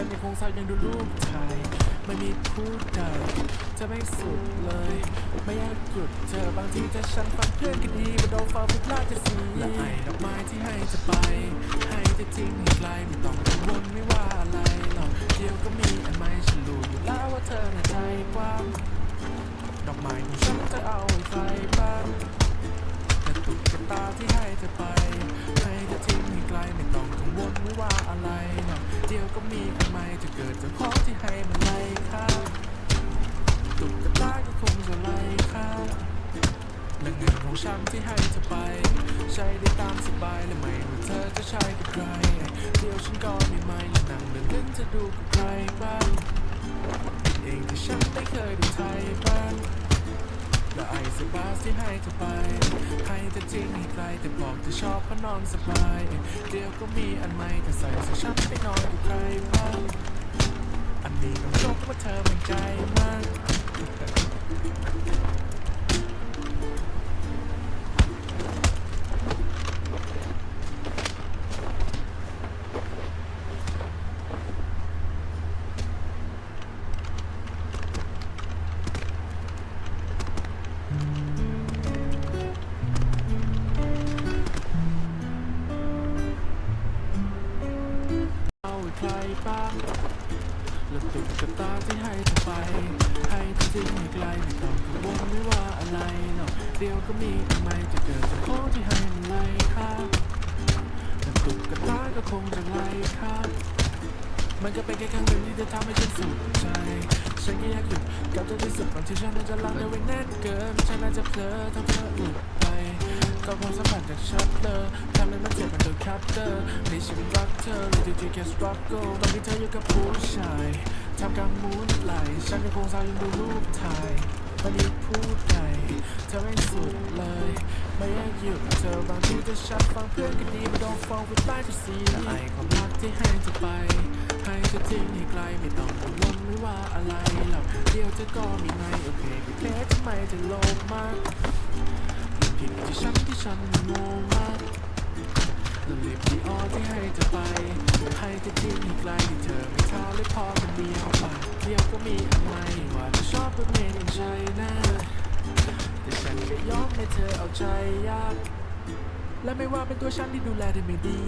ฉันยังคงเศร้ายังดูรูปถ่ายไม่มีผู้ใดจะไม่สุดเลย ไม่อยากหยุดเธอบางทีจะฉันฟังเพื่อนก็ดีมาโดนฟ้าพิพลาดจะสีและไอ้ดอกไม้ที่ให้จะไป ให้จะทิ้งให้ไกลไม่ต้องกังวลไม่ว่าอะไรหรอกเดียวก็มีอันไม่ฉันรู้อยู่แล้วว่าเธอน่ะใจกว้างดอกไม้ของฉันจะเอาไว้ใครบ้างแต่ตุ๊กตาที่ ก็มีคนใหม่จะเกิดจากของที่ให้มันไล่ค่าตุ๊กตาก็คงจะไล่ค่าและเงินของฉันที่ให้เธอไป ใช้ได้ตามสบายและไม่ว่าเธอจะใช้กับใครเดี๋ยวฉันก็มีไม่และนั่งเดินเล่นจะดูกับใครบ้างเองที่ฉันไม่เคยดูไทยบ้าง ที่ให้เธอไป ให้เธอทิ้งให้ไกลแต่บอกเธอชอบเพราะนอนสบาย เดี๋ยวก็มีอันใหม่แต่ใส่ใส่ฉันไปนอนกับใครบ้างอันนี้ต้องชมว่าเธอมันใจ และตุกตาที่ให้เธอไป ให้เธอทิ้งให้ไกลไม่ต้องกังวลไม่ว่าอะไรหรอกเดียวก็มีทำไมจะเกิดจากขอที่ให้มันไล่ค่าและตุกตาก็คงจะไล่ค่ามันก็เป็นแค่ครั้งหนึ่งที่จะทำให้ฉันสุขใจ ฉันก็อยากหยุดกับเธอที่สุดก่อนที่ฉันนั้นจะลังเธอไว้แน่นเกินฉันน่าจะเผลอทำเธอหลุดไปก็คงสัมผัสจากชัตเตอร์ทำให้มันเจ็บมันโดนคัตเตอร์นี่ฉันรักเธอเลยจริงๆแค่สตรัคเกิลตอนที่เธออยู่กับผู้ชายทำการมุนไหลฉันยังคงเศร้ายังดูรูปถ่ายวันนี้พูดใดเธอไม่สุดเลย ไม่อยากหยุดเธอบางทีจะชัดฟังเพื่อนก็ดีไม่ต้องฟังวิดไล่จะสีแต่ไอความรักที่ให้เธอไป ให้เธอทิ้งให้ไกลไม่ต้องกังวลไม่ว่าอะไร ดียวเธอก็มีไม่โอเคแค่ทำไมจะโลภมากผิดที่ฉันที่ฉันโง่มากและรีบที่อ้อที่ให้เธอไป ให้เธอทิ้งให้ไกลที่เธอไม่ท่าเลยพอคนเดียวไปเดียวก็มีอะไรว่าเธอชอบแบบเมนองใจนะแต่ฉันก็ยอมให้เธอเอาใจยากและไม่ว่าเป็นตัวฉันที่ดูแลได้ไม่ดี